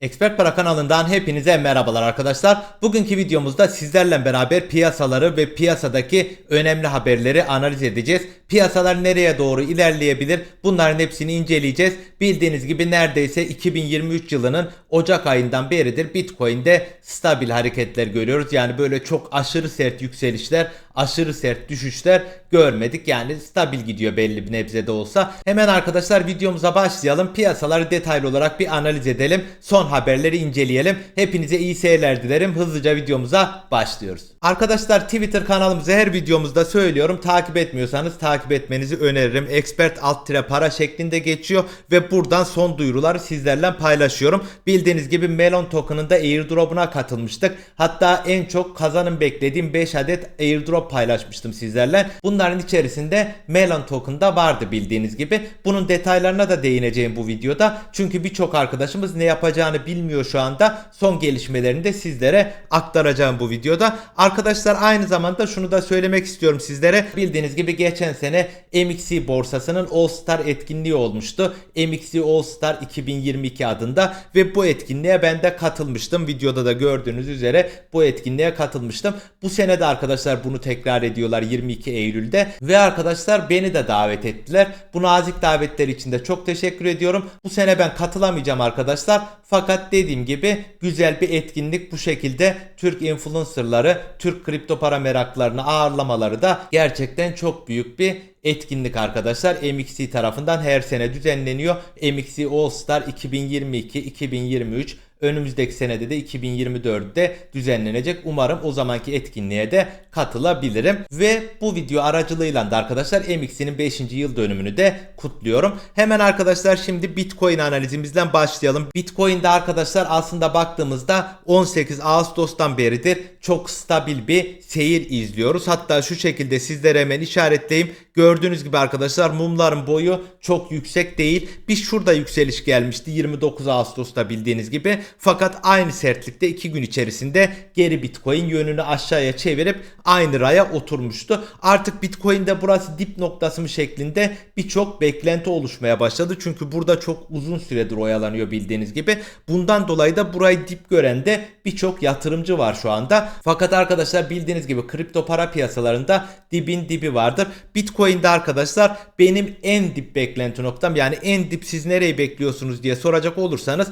Expert Para kanalından hepinize merhabalar arkadaşlar. Bugünkü videomuzda sizlerle beraber piyasaları ve piyasadaki önemli haberleri analiz edeceğiz. Piyasalar nereye doğru ilerleyebilir? Bunların hepsini inceleyeceğiz. Bildiğiniz gibi neredeyse 2023 yılının Ocak ayından beridir Bitcoin'de stabil hareketler görüyoruz. Yani böyle çok aşırı sert yükselişler, aşırı sert düşüşler görmedik. Yani stabil gidiyor belli bir nebze de olsa. Hemen arkadaşlar videomuza başlayalım. Piyasaları detaylı olarak bir analiz edelim. Son haberleri inceleyelim. Hepinize iyi seyirler dilerim. Hızlıca videomuza başlıyoruz. Arkadaşlar Twitter kanalımızı her videomuzda söylüyorum. Takip etmiyorsanız takip etmenizi öneririm. Expert alt tire para şeklinde geçiyor ve buradan son duyuruları sizlerle paylaşıyorum. Bildiğiniz gibi Melon token'ın airdrop'una katılmıştık. Hatta en çok kazanım beklediğim 5 adet airdrop paylaşmıştım sizlerle. Bunların içerisinde Melon token da vardı bildiğiniz gibi. Bunun detaylarına da değineceğim bu videoda. Çünkü birçok arkadaşımız ne yapacağını bilmiyor şu anda. Son gelişmelerini de sizlere aktaracağım bu videoda. Arkadaşlar aynı zamanda şunu da söylemek istiyorum sizlere. Bildiğiniz gibi geçen sene MXC borsasının All Star etkinliği olmuştu. MXC All Star 2022 adında ve bu etkinliğe ben de katılmıştım. Videoda da gördüğünüz üzere bu etkinliğe katılmıştım. Bu sene de arkadaşlar bunu tekrar ediyorlar 22 Eylül'de ve arkadaşlar beni de davet ettiler. Bu nazik davetler için de çok teşekkür ediyorum. Bu sene ben katılamayacağım arkadaşlar. Fakat dediğim gibi güzel bir etkinlik bu şekilde Türk influencerları, Türk kripto para meraklarını ağırlamaları da gerçekten çok büyük bir etkinlik arkadaşlar. MXC tarafından her sene düzenleniyor. MXC All Star 2022-2023 önümüzdeki senede de 2024'de düzenlenecek. Umarım o zamanki etkinliğe de katılabilirim. Ve bu video aracılığıyla da arkadaşlar MXC'nin 5. yıl dönümünü de kutluyorum. Hemen arkadaşlar şimdi Bitcoin analizimizden başlayalım. Bitcoin'de arkadaşlar aslında baktığımızda 18 Ağustos'tan beridir çok stabil bir seyir izliyoruz. Hatta şu şekilde sizlere hemen işaretleyeyim. Gördüğünüz gibi arkadaşlar mumların boyu çok yüksek değil. Bir şurada yükseliş gelmişti 29 Ağustos'ta bildiğiniz gibi. Fakat aynı sertlikte 2 gün içerisinde geri Bitcoin yönünü aşağıya çevirip aynı raya oturmuştu. Artık Bitcoin'de burası dip noktası mı şeklinde birçok beklenti oluşmaya başladı. Çünkü burada çok uzun süredir oyalanıyor bildiğiniz gibi. Bundan dolayı da burayı dip gören de birçok yatırımcı var şu anda. Fakat arkadaşlar bildiğiniz gibi kripto para piyasalarında dibin dibi vardır. Bitcoin'de arkadaşlar benim en dip beklenti noktam yani en dip siz nereyi bekliyorsunuz diye soracak olursanız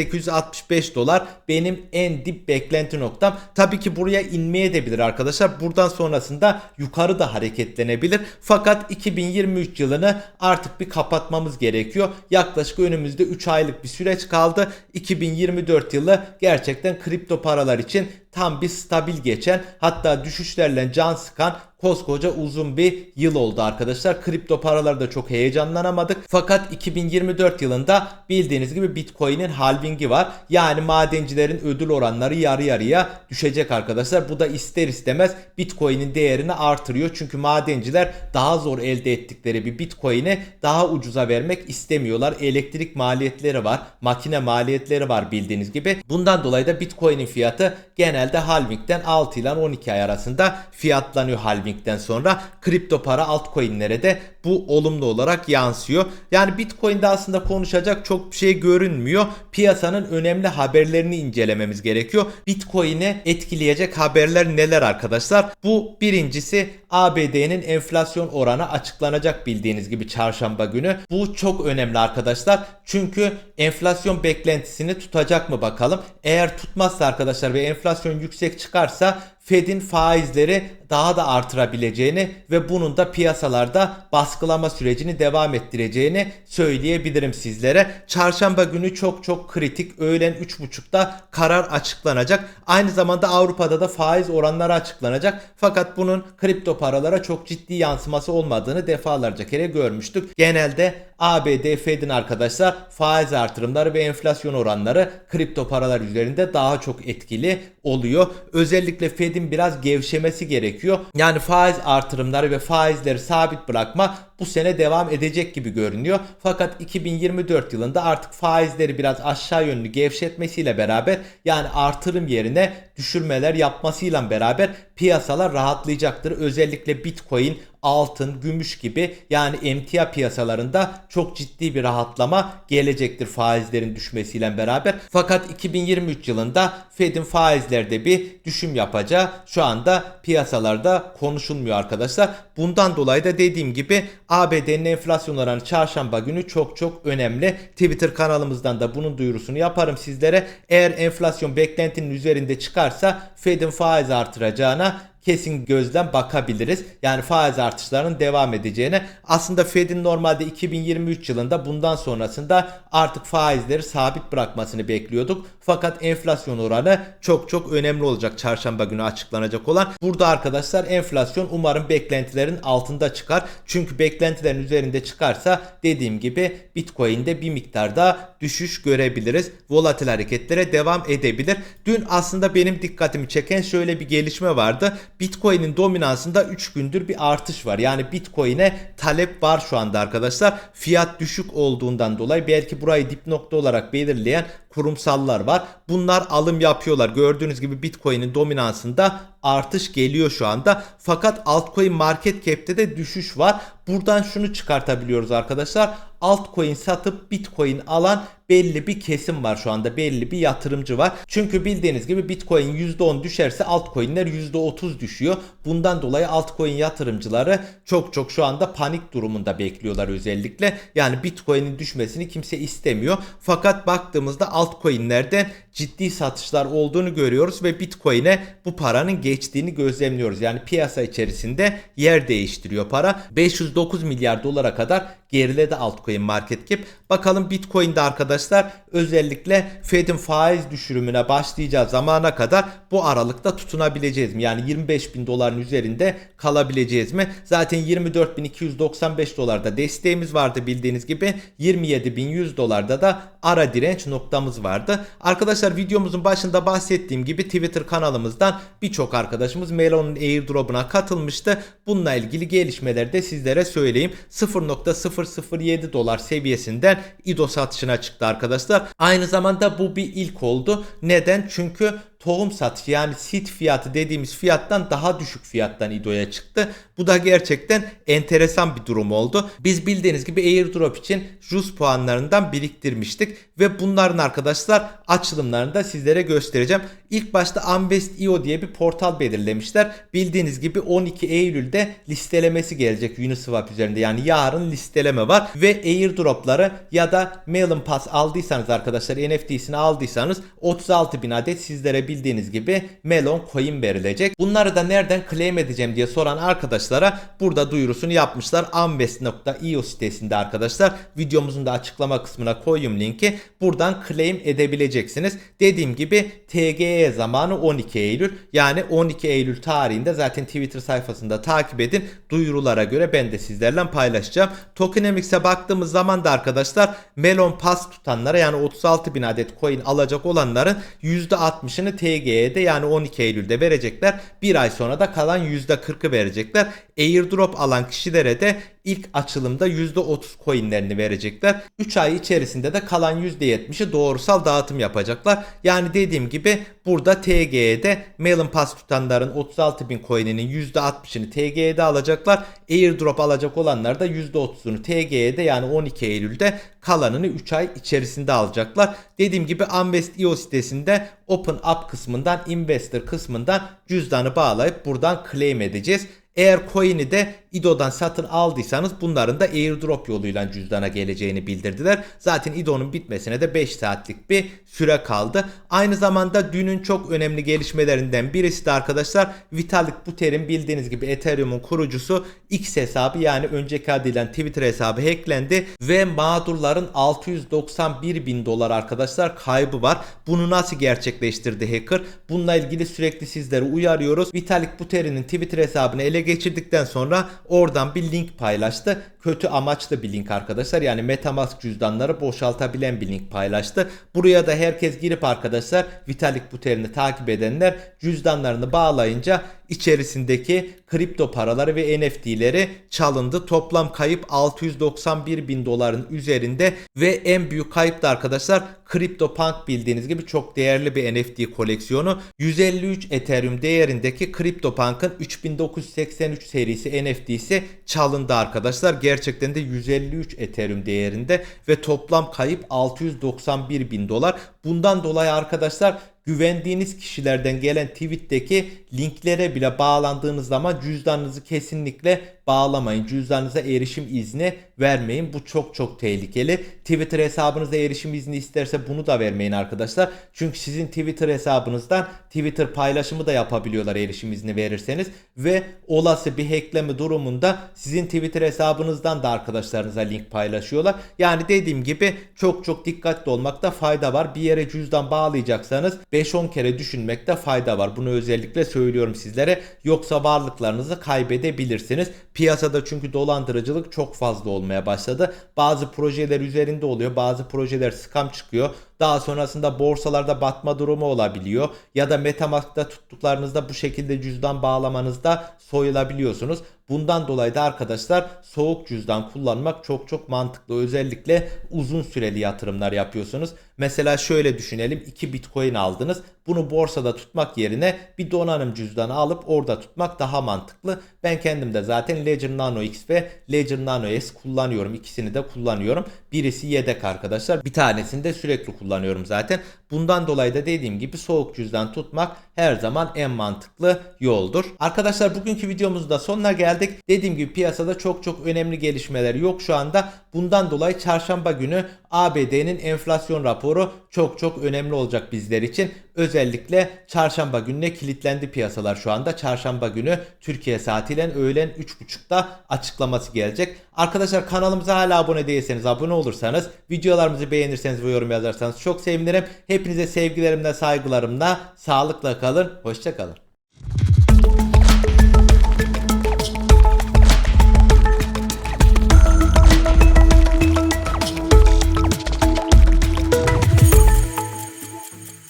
19.865 dolar benim en dip beklenti noktam. Tabii ki buraya inmeye de bilir arkadaşlar. Buradan sonrasında yukarı da hareketlenebilir. Fakat 2023 yılını artık bir kapatmamız gerekiyor. Yaklaşık önümüzde 3 aylık bir süreç kaldı. 2024 yılı gerçekten kripto paralar için tam bir stabil geçen hatta düşüşlerle can sıkan koskoca uzun bir yıl oldu arkadaşlar. Kripto paralarda çok heyecanlanamadık. Fakat 2024 yılında bildiğiniz gibi Bitcoin'in halvingi var. Yani madencilerin ödül oranları yarı yarıya düşecek arkadaşlar. Bu da ister istemez Bitcoin'in değerini artırıyor. Çünkü madenciler daha zor elde ettikleri bir Bitcoin'i daha ucuza vermek istemiyorlar. Elektrik maliyetleri var, makine maliyetleri var bildiğiniz gibi. Bundan dolayı da Bitcoin'in fiyatı genelde halvingden 6 ile 12 ay arasında fiyatlanıyor halvingden sonra. Kripto para altcoin'lere de bu olumlu olarak yansıyor. Yani Bitcoin'de aslında konuşacak çok bir şey görünmüyor. Piyasanın önemli haberlerini incelememiz gerekiyor. Bitcoin'i etkileyecek haberler neler arkadaşlar? Bu birincisi ABD'nin enflasyon oranı açıklanacak bildiğiniz gibi çarşamba günü. Bu çok önemli arkadaşlar. Çünkü enflasyon beklentisini tutacak mı bakalım. Eğer tutmazsa arkadaşlar ve enflasyon yüksek çıkarsa Fed'in faizleri daha da artırabileceğini ve bunun da piyasalarda baskılama sürecini devam ettireceğini söyleyebilirim sizlere. Çarşamba günü çok çok kritik öğlen 3.30'da karar açıklanacak. Aynı zamanda Avrupa'da da faiz oranları açıklanacak. Fakat bunun kripto paralara çok ciddi yansıması olmadığını defalarca kere görmüştük. Genelde ABD Fed'in arkadaşlar faiz artırımları ve enflasyon oranları kripto paralar üzerinde daha çok etkili oluyor. Özellikle Fed'in biraz gevşemesi gerekiyor. Yani faiz artırımları ve faizleri sabit bırakma bu sene devam edecek gibi görünüyor. Fakat 2024 yılında artık faizleri biraz aşağı yönlü gevşetmesiyle beraber yani artırım yerine düşürmeler yapmasıyla beraber piyasalar rahatlayacaktır. Özellikle Bitcoin, altın, gümüş gibi yani emtia piyasalarında çok ciddi bir rahatlama gelecektir faizlerin düşmesiyle beraber. Fakat 2023 yılında Fed'in faizlerde bir düşüm yapacağı şu anda piyasalarda konuşulmuyor arkadaşlar. Bundan dolayı da dediğim gibi ABD'nin enflasyon oranı çarşamba günü çok çok önemli. Twitter kanalımızdan da bunun duyurusunu yaparım sizlere. Eğer enflasyon beklentinin üzerinde çıkarsa Fed'in faiz artıracağına kesin gözden bakabiliriz. Yani faiz artışlarının devam edeceğine. Aslında Fed'in normalde 2023 yılında bundan sonrasında artık faizleri sabit bırakmasını bekliyorduk. Fakat enflasyon oranı çok çok önemli olacak çarşamba günü açıklanacak olan. Burada arkadaşlar enflasyon umarım beklentilerin altında çıkar. Çünkü beklentilerin üzerinde çıkarsa dediğim gibi Bitcoin'de bir miktarda düşüş görebiliriz. Volatil hareketlere devam edebilir. Dün aslında benim dikkatimi çeken şöyle bir gelişme vardı. Bitcoin'in dominansında 3 gündür bir artış var. Yani Bitcoin'e talep var şu anda arkadaşlar. Fiyat düşük olduğundan dolayı belki burayı dip nokta olarak belirleyen kurumsallar var. Bunlar alım yapıyorlar. Gördüğünüz gibi Bitcoin'in dominansında artış geliyor şu anda. Fakat altcoin market cap'te de düşüş var. Buradan şunu çıkartabiliyoruz arkadaşlar. Altcoin satıp Bitcoin alan belli bir kesim var şu anda. Belli bir yatırımcı var. Çünkü bildiğiniz gibi Bitcoin %10 düşerse altcoin'ler %30 düşüyor. Bundan dolayı altcoin yatırımcıları çok çok şu anda panik durumunda bekliyorlar özellikle. Yani Bitcoin'in düşmesini kimse istemiyor. Fakat baktığımızda altcoin'lerden ciddi satışlar olduğunu görüyoruz ve Bitcoin'e bu paranın geçtiğini gözlemliyoruz. Yani piyasa içerisinde yer değiştiriyor para. 509 milyar dolara kadar geriledi altcoin market cap. Bakalım Bitcoin'de arkadaşlar özellikle Fed'in faiz düşürümüne başlayacağı zamana kadar bu aralıkta tutunabileceğiz mi? Yani 25 bin doların üzerinde kalabileceğiz mi? Zaten 24.295 dolarda desteğimiz vardı bildiğiniz gibi. 27.100 dolarda da ara direnç noktamız vardı. Arkadaşlar videomuzun başında bahsettiğim gibi Twitter kanalımızdan birçok arkadaşımız Melon'un airdrop'una katılmıştı. Bununla ilgili gelişmeleri de sizlere söyleyeyim. 0.007 dolar seviyesinden IDO satışına çıktı arkadaşlar. Aynı zamanda bu bir ilk oldu. Neden? Çünkü tohum satışı yani seed fiyatı dediğimiz fiyattan daha düşük fiyattan İDO'ya çıktı. Bu da gerçekten enteresan bir durum oldu. Biz bildiğiniz gibi airdrop için JUS puanlarından biriktirmiştik ve bunların arkadaşlar açılımlarını da sizlere göstereceğim. İlk başta Unvest.io diye bir portal belirlemişler. Bildiğiniz gibi 12 Eylül'de listelemesi gelecek Uniswap üzerinde. Yani yarın listeleme var ve airdropları ya da Melon Pass aldıysanız arkadaşlar NFT'sini aldıysanız 36 bin adet sizlere bildiğiniz gibi Melon coin verilecek. Bunları da nereden claim edeceğim diye soran arkadaşlara burada duyurusunu yapmışlar. Ambest.io sitesinde arkadaşlar. Videomuzun da açıklama kısmına koyayım linki. Buradan claim edebileceksiniz. Dediğim gibi TGE zamanı 12 Eylül. Yani 12 Eylül tarihinde zaten Twitter sayfasında takip edin. Duyurulara göre ben de sizlerle paylaşacağım. Tokenomics'e baktığımız zaman da arkadaşlar Melon Pass tutanlara yani 36 bin adet coin alacak olanların %60'ını TG'de yani 12 Eylül'de verecekler. Bir ay sonra da kalan %40'ı verecekler. Airdrop alan kişilere de ilk açılımda %30 coinlerini verecekler. 3 ay içerisinde de kalan %70'i doğrusal dağıtım yapacaklar. Yani dediğim gibi burada TG'de Melon Pass tutanların 36 bin coin'inin %60'ını TG'de alacaklar. Airdrop alacak olanlar da %30'unu TG'de yani 12 Eylül'de kalanını 3 ay içerisinde alacaklar. Dediğim gibi Unvest.io sitesinde Open Up kısmından Investor kısmından cüzdanı bağlayıp buradan claim edeceğiz. Eğer coin'i de IDO'dan satın aldıysanız bunların da airdrop yoluyla cüzdana geleceğini bildirdiler. Zaten IDO'nun bitmesine de 5 saatlik bir süre kaldı. Aynı zamanda dünün çok önemli gelişmelerinden birisi de arkadaşlar Vitalik Buterin bildiğiniz gibi Ethereum'un kurucusu X hesabı yani önceki adıyla Twitter hesabı hacklendi ve mağdurların 691 bin dolar arkadaşlar kaybı var. Bunu nasıl gerçekleştirdi hacker? Bununla ilgili sürekli sizleri uyarıyoruz. Vitalik Buterin'in Twitter hesabını ele geçirdikten sonra oradan bir link paylaştı. Kötü amaçlı bir link arkadaşlar. Yani Metamask cüzdanları boşaltabilen bir link paylaştı. Buraya da herkes girip arkadaşlar Vitalik Buterin'i takip edenler cüzdanlarını bağlayınca içerisindeki kripto paraları ve NFT'leri çalındı. Toplam kayıp 691 bin doların üzerinde ve en büyük kayıp da arkadaşlar CryptoPunk bildiğiniz gibi çok değerli bir NFT koleksiyonu. 153 Ethereum değerindeki CryptoPunk'ın 3983 serisi NFT'si çalındı arkadaşlar. Gerçekten de 153 Ethereum değerinde ve toplam kayıp 691 bin dolar. Bundan dolayı arkadaşlar güvendiğiniz kişilerden gelen tweet'teki linklere bile bağlandığınız zaman cüzdanınızı kesinlikle bağlamayın. Cüzdanınıza erişim izni vermeyin. Bu çok çok tehlikeli. Twitter hesabınıza erişim izni isterse bunu da vermeyin arkadaşlar. Çünkü sizin Twitter hesabınızdan Twitter paylaşımı da yapabiliyorlar erişim izni verirseniz ve olası bir hackleme durumunda sizin Twitter hesabınızdan da arkadaşlarınıza link paylaşıyorlar. Yani dediğim gibi çok çok dikkatli olmakta fayda var. Bir yere cüzdan bağlayacaksanız 5-10 kere düşünmekte fayda var. Bunu özellikle söylüyorum sizlere. Yoksa varlıklarınızı kaybedebilirsiniz. Piyasada çünkü dolandırıcılık çok fazla olmaya başladı. Bazı projeler üzerinde oluyor. Bazı projeler scam çıkıyor. Daha sonrasında borsalarda batma durumu olabiliyor. Ya da Metamask'ta tuttuklarınızda bu şekilde cüzdan bağlamanızda soyulabiliyorsunuz. Bundan dolayı da arkadaşlar soğuk cüzdan kullanmak çok çok mantıklı. Özellikle uzun süreli yatırımlar yapıyorsunuz. Mesela şöyle düşünelim 2 bitcoin aldınız. Bunu borsada tutmak yerine bir donanım cüzdanı alıp orada tutmak daha mantıklı. Ben kendim de zaten Ledger Nano X ve Ledger Nano S kullanıyorum. İkisini de kullanıyorum. Birisi yedek arkadaşlar. Bir tanesini de sürekli kullanıyorum zaten. Bundan dolayı da dediğim gibi soğuk cüzdan tutmak her zaman en mantıklı yoldur. Arkadaşlar bugünkü videomuzda sonuna geldik. Dediğim gibi piyasada çok çok önemli gelişmeler yok şu anda. Bundan dolayı çarşamba günü ABD'nin enflasyon raporu çok çok önemli olacak bizler için. Özellikle çarşamba gününe kilitlendi piyasalar şu anda. Çarşamba günü Türkiye saatiyle öğlen 3.30'da açıklaması gelecek. Arkadaşlar kanalımıza hala abone değilseniz abone olursanız, videolarımızı beğenirseniz ve yorum yazarsanız çok sevinirim. Hepinize sevgilerimle, saygılarımla, sağlıkla kalın, hoşça kalın.